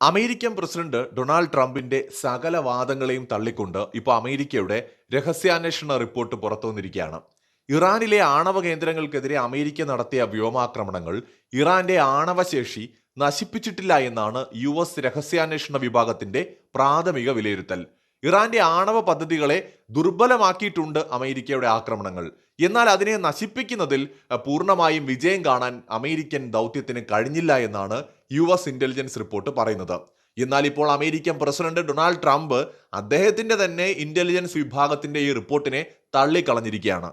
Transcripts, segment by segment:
American president Donald ട്രംപിന്റെ സകല വാദങ്ങളെയും തള്ളിക്കൊണ്ട് ഇപ്പോൾ അമേരിക്കയുടെ രഹസ്യാന്വേഷണ റിപ്പോർട്ട് പുറത്തു വന്നിരിക്കുകയാണ് ഇറാനിലെ ആണവ കേന്ദ്രങ്ങൾക്കെതിരെ അമേരിക്ക നടത്തിയ വ്യോമാക്രമണങ്ങൾ ഇറാന്റെ ആണവശേഷി നശിപ്പിച്ചിട്ടില്ല എന്നാണ് യു എസ് രഹസ്യാന്വേഷണ വിഭാഗത്തിന്റെ പ്രാഥമിക വിലയിരുത്തൽ. ഇറാന്റെ ആണവ പദ്ധതികളെ ദുർബലമാക്കിയിട്ടുണ്ട് അമേരിക്കയുടെ ആക്രമണങ്ങൾ. എന്നാൽ അതിനെ നശിപ്പിക്കുന്നതിൽ പൂർണമായും വിജയം കാണാൻ അമേരിക്കൻ ദൗത്യത്തിന് കഴിഞ്ഞില്ല എന്നാണ് യു എസ് ഇന്റലിജൻസ് റിപ്പോർട്ട് പറയുന്നത്. എന്നാൽ ഇപ്പോൾ അമേരിക്കൻ പ്രസിഡന്റ് ഡൊണാൾഡ് ട്രംപ് അദ്ദേഹത്തിന്റെ തന്നെ ഇന്റലിജൻസ് വിഭാഗത്തിന്റെ ഈ റിപ്പോർട്ടിനെ തള്ളിക്കളഞ്ഞിരിക്കുകയാണ്.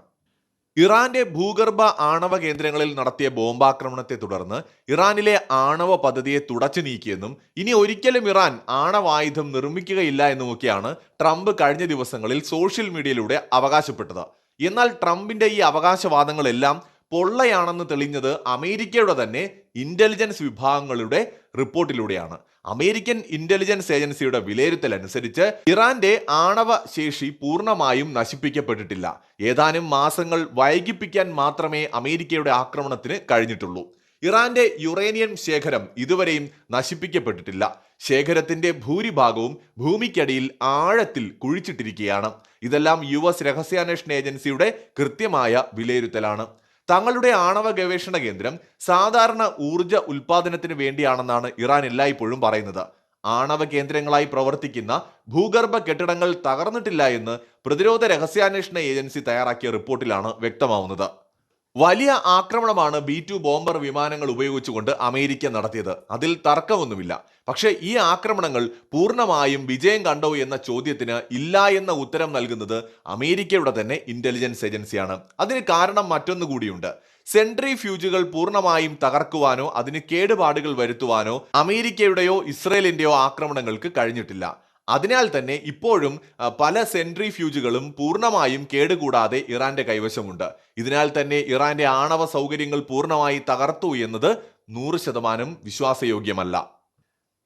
ഇറാന്റെ ഭൂഗർഭ ആണവ കേന്ദ്രങ്ങളിൽ നടത്തിയ ബോംബാക്രമണത്തെ തുടർന്ന് ഇറാനിലെ ആണവ പദ്ധതിയെ തുടച്ചു നീക്കിയെന്നും ഇനി ഒരിക്കലും ഇറാൻ ആണവായുധം നിർമ്മിക്കുകയില്ല എന്നുമൊക്കെയാണ് ട്രംപ് കഴിഞ്ഞ ദിവസങ്ങളിൽ സോഷ്യൽ മീഡിയയിലൂടെ അവകാശപ്പെട്ടത്. എന്നാൽ ട്രംപിന്റെ ഈ അവകാശവാദങ്ങളെല്ലാം പൊള്ളയാണെന്ന് തെളിഞ്ഞത് അമേരിക്കയുടെ തന്നെ ഇന്റലിജൻസ് വിഭാഗങ്ങളുടെ റിപ്പോർട്ടിലൂടെയാണ്. അമേരിക്കൻ ഇന്റലിജൻസ് ഏജൻസിയുടെ വിലയിരുത്തൽ അനുസരിച്ച് ഇറാന്റെ ആണവ ശേഷി പൂർണമായും നശിപ്പിക്കപ്പെട്ടിട്ടില്ല. ഏതാനും മാസങ്ങൾ വൈകിപ്പിക്കാൻ മാത്രമേ അമേരിക്കയുടെ ആക്രമണത്തിന് കഴിഞ്ഞിട്ടുള്ളൂ. ഇറാന്റെ യുറേനിയം ശേഖരം ഇതുവരെയും നശിപ്പിക്കപ്പെട്ടിട്ടില്ല. ശേഖരത്തിന്റെ ഭൂരിഭാഗവും ഭൂമിക്കടിയിൽ ആഴത്തിൽ കുഴിച്ചിട്ടിരിക്കുകയാണ്. ഇതെല്ലാം യു എസ് രഹസ്യാന്വേഷണ ഏജൻസിയുടെ കൃത്യമായ വിലയിരുത്തലാണ്. തങ്ങളുടെ ആണവ ഗവേഷണ കേന്ദ്രം സാധാരണ ഊർജ ഉൽപാദനത്തിന് വേണ്ടിയാണെന്നാണ് ഇറാൻ എല്ലായ്പ്പോഴും പറയുന്നത്. ആണവ കേന്ദ്രങ്ങളായി പ്രവർത്തിക്കുന്ന ഭൂഗർഭ കെട്ടിടങ്ങൾ തകർന്നിട്ടില്ല എന്ന് പ്രതിരോധ രഹസ്യാന്വേഷണ ഏജൻസി തയ്യാറാക്കിയ റിപ്പോർട്ടിലാണ് വ്യക്തമാവുന്നത്. വലിയ ആക്രമണമാണ് ബി ടു ബോംബർ വിമാനങ്ങൾ ഉപയോഗിച്ചുകൊണ്ട് അമേരിക്ക നടത്തിയത്. അതിൽ തർക്കമൊന്നുമില്ല. പക്ഷേ ഈ ആക്രമണങ്ങൾ പൂർണമായും വിജയം കണ്ടോ എന്ന ചോദ്യത്തിന് ഇല്ല എന്ന ഉത്തരം നൽകുന്നത് അമേരിക്കയുടെ തന്നെ ഇന്റലിജൻസ് ഏജൻസിയാണ് അതിന് കാരണം മറ്റൊന്നു കൂടിയുണ്ട് സെൻട്രി ഫ്യൂജുകൾ പൂർണമായും തകർക്കുവാനോ അതിന് കേടുപാടുകൾ വരുത്തുവാനോ അമേരിക്കയുടെയോ ഇസ്രയേലിന്റെയോ ആക്രമണങ്ങൾക്ക് കഴിഞ്ഞിട്ടില്ല. അതിനാൽ തന്നെ ഇപ്പോഴും പല സെൻട്രി ഫ്യൂജുകളും പൂർണമായും കേടുകൂടാതെ ഇറാന്റെ കൈവശമുണ്ട്. ഇതിനാൽ തന്നെ ഇറാന്റെ ആണവ സൗകര്യങ്ങൾ പൂർണമായി തകർത്തു എന്നത് നൂറ് ശതമാനം വിശ്വാസയോഗ്യമല്ല.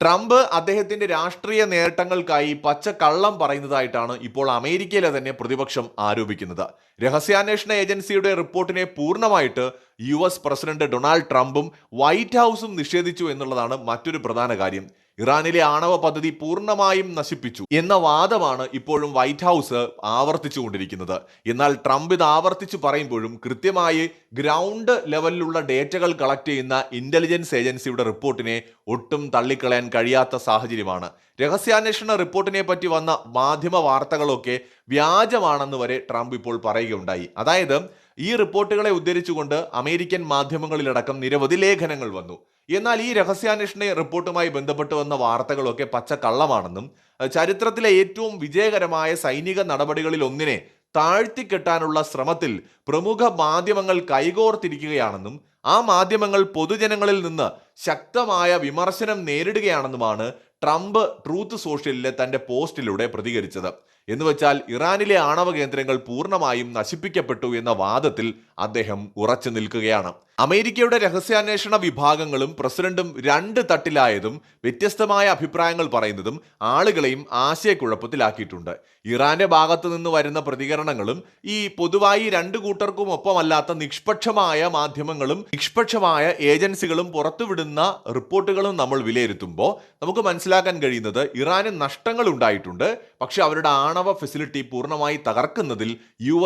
ട്രംപ് അദ്ദേഹത്തിന്റെ രാഷ്ട്രീയ നേട്ടങ്ങൾക്കായി പച്ച കള്ളം പറയുന്നതായിട്ടാണ് ഇപ്പോൾ അമേരിക്കയിലെ തന്നെ പ്രതിപക്ഷം ആരോപിക്കുന്നത്. രഹസ്യാന്വേഷണ ഏജൻസിയുടെ റിപ്പോർട്ടിനെ പൂർണമായിട്ട് യു പ്രസിഡന്റ് ഡൊണാൾഡ് ട്രംപും വൈറ്റ് ഹൗസും നിഷേധിച്ചു എന്നുള്ളതാണ് മറ്റൊരു പ്രധാന കാര്യം. ഇറാനിലെ ആണവ പദ്ധതി പൂർണമായും നശിപ്പിച്ചു എന്ന വാദമാണ് ഇപ്പോഴും വൈറ്റ് ഹൗസ് ആവർത്തിച്ചുകൊണ്ടിരിക്കുന്നത്. എന്നാൽ ട്രംപ് ഇത് ആവർത്തിച്ചു പറയുമ്പോഴും കൃത്യമായി ഗ്രൗണ്ട് ലെവലിലുള്ള ഡേറ്റകൾ കളക്ട് ചെയ്യുന്ന ഇന്റലിജൻസ് ഏജൻസിയുടെ റിപ്പോർട്ടിനെ ഒട്ടും തള്ളിക്കളയാൻ കഴിയാത്ത സാഹചര്യമാണ്. രഹസ്യാന്വേഷണ റിപ്പോർട്ടിനെ പറ്റി വന്ന മാധ്യമ വാർത്തകളൊക്കെ വ്യാജമാണെന്ന് വരെ ട്രംപ് ഇപ്പോൾ പറയുകയുണ്ടായി. അതായത് ഈ റിപ്പോർട്ടുകളെ ഉദ്ധരിച്ചുകൊണ്ട് അമേരിക്കൻ മാധ്യമങ്ങളിലടക്കം നിരവധി ലേഖനങ്ങൾ വന്നു. എന്നാൽ ഈ രഹസ്യാന്വേഷണ റിപ്പോർട്ടുമായി ബന്ധപ്പെട്ട് വന്ന വാർത്തകളൊക്കെ പച്ചക്കള്ളമാണെന്നും ചരിത്രത്തിലെ ഏറ്റവും വിജയകരമായ സൈനിക നടപടികളിൽ ഒന്നിനെ താഴ്ത്തിക്കെട്ടാനുള്ള ശ്രമത്തിൽ പ്രമുഖ മാധ്യമങ്ങൾ കൈകോർത്തിരിക്കുകയാണെന്നും ആ മാധ്യമങ്ങൾ പൊതുജനങ്ങളിൽ നിന്ന് ശക്തമായ വിമർശനം നേരിടുകയാണെന്നുമാണ് ട്രംപ് ട്രൂത്ത് സോഷ്യലിലെ തന്റെ പോസ്റ്റിലൂടെ പ്രതികരിച്ചത്. എന്നുവെച്ചാൽ ഇറാനിലെ ആണവ കേന്ദ്രങ്ങൾ പൂർണമായും നശിപ്പിക്കപ്പെട്ടു എന്ന വാദത്തിൽ അദ്ദേഹം ഉറച്ചു നിൽക്കുകയാണ്. അമേരിക്കയുടെ രഹസ്യാന്വേഷണ വിഭാഗങ്ങളും പ്രസിഡന്റും രണ്ട് തട്ടിലായതും വ്യത്യസ്തമായ അഭിപ്രായങ്ങൾ പറയുന്നതും ആളുകളെയും ആശയക്കുഴപ്പത്തിലാക്കിയിട്ടുണ്ട്. ഇറാന്റെ ഭാഗത്തു നിന്ന് വരുന്ന പ്രതികരണങ്ങളും ഈ പൊതുവായി രണ്ട് കൂട്ടർക്കും ഒപ്പമല്ലാത്ത നിഷ്പക്ഷമായ മാധ്യമങ്ങളും നിഷ്പക്ഷമായ ഏജൻസികളും പുറത്തുവിടുന്ന റിപ്പോർട്ടുകളും നമ്മൾ വിലയിരുത്തുമ്പോൾ നമുക്ക് മനസ്സിലാക്കാൻ കഴിയുന്നത് ഇറാന് നഷ്ടങ്ങൾ ഉണ്ടായിട്ടുണ്ട്. പക്ഷെ അവരുടെ ആണവ ഫെസിലിറ്റി പൂർണമായി തകർക്കുന്നതിൽ യു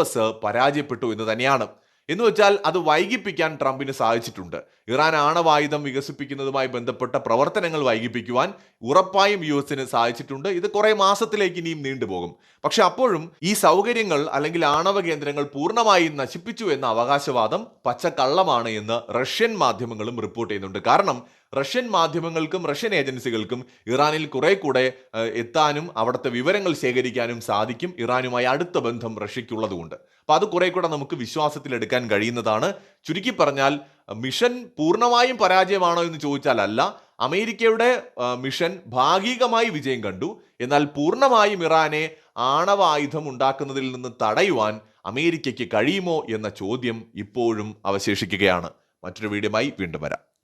പരാജയപ്പെട്ടു എന്ന് തന്നെയാണ്. എന്ന് വെച്ചാൽ അത് വൈകിപ്പിക്കാൻ ട്രംപിന് സാധിച്ചിട്ടുണ്ട്. ഇറാൻ ആണവായുധം വികസിപ്പിക്കുന്നതുമായി ബന്ധപ്പെട്ട പ്രവർത്തനങ്ങൾ വൈകിപ്പിക്കുവാൻ ഉറപ്പായും യു എസിന് സാധിച്ചിട്ടുണ്ട്. ഇത് കുറേ മാസത്തിലേക്ക് ഇനിയും നീണ്ടുപോകും. പക്ഷെ അപ്പോഴും ഈ സൗകര്യങ്ങൾ അല്ലെങ്കിൽ ആണവ കേന്ദ്രങ്ങൾ പൂർണമായും നശിപ്പിച്ചു എന്ന അവകാശവാദം പച്ചക്കള്ളമാണ് എന്ന് റഷ്യൻ മാധ്യമങ്ങളും റിപ്പോർട്ട് ചെയ്യുന്നുണ്ട്. കാരണം റഷ്യൻ മാധ്യമങ്ങൾക്കും റഷ്യൻ ഏജൻസികൾക്കും ഇറാനിൽ കുറെ കൂടെ എത്താനും അവിടുത്തെ വിവരങ്ങൾ ശേഖരിക്കാനും സാധിക്കും. ഇറാനുമായി അടുത്ത ബന്ധം റഷ്യക്കുള്ളതുകൊണ്ട്. അപ്പൊ അത് കുറെ കൂടെ നമുക്ക് വിശ്വാസത്തിലെടുക്കാൻ കഴിയുന്നതാണ്. ചുരുക്കി പറഞ്ഞാൽ മിഷൻ പൂർണമായും പരാജയമാണോ എന്ന് ചോദിച്ചാൽ അല്ല അമേരിക്കയുടെ മിഷൻ ഭാഗികമായി വിജയം കണ്ടു. എന്നാൽ പൂർണമായും ഇറാനെ ആണവ ആയുധം ഉണ്ടാക്കുന്നതിൽ നിന്ന് തടയുവാൻ അമേരിക്കയ്ക്ക് കഴിയുമോ എന്ന ചോദ്യം ഇപ്പോഴും അവശേഷിക്കുകയാണ്. മറ്റൊരു വീഡിയോയുമായി വീണ്ടും വരാം.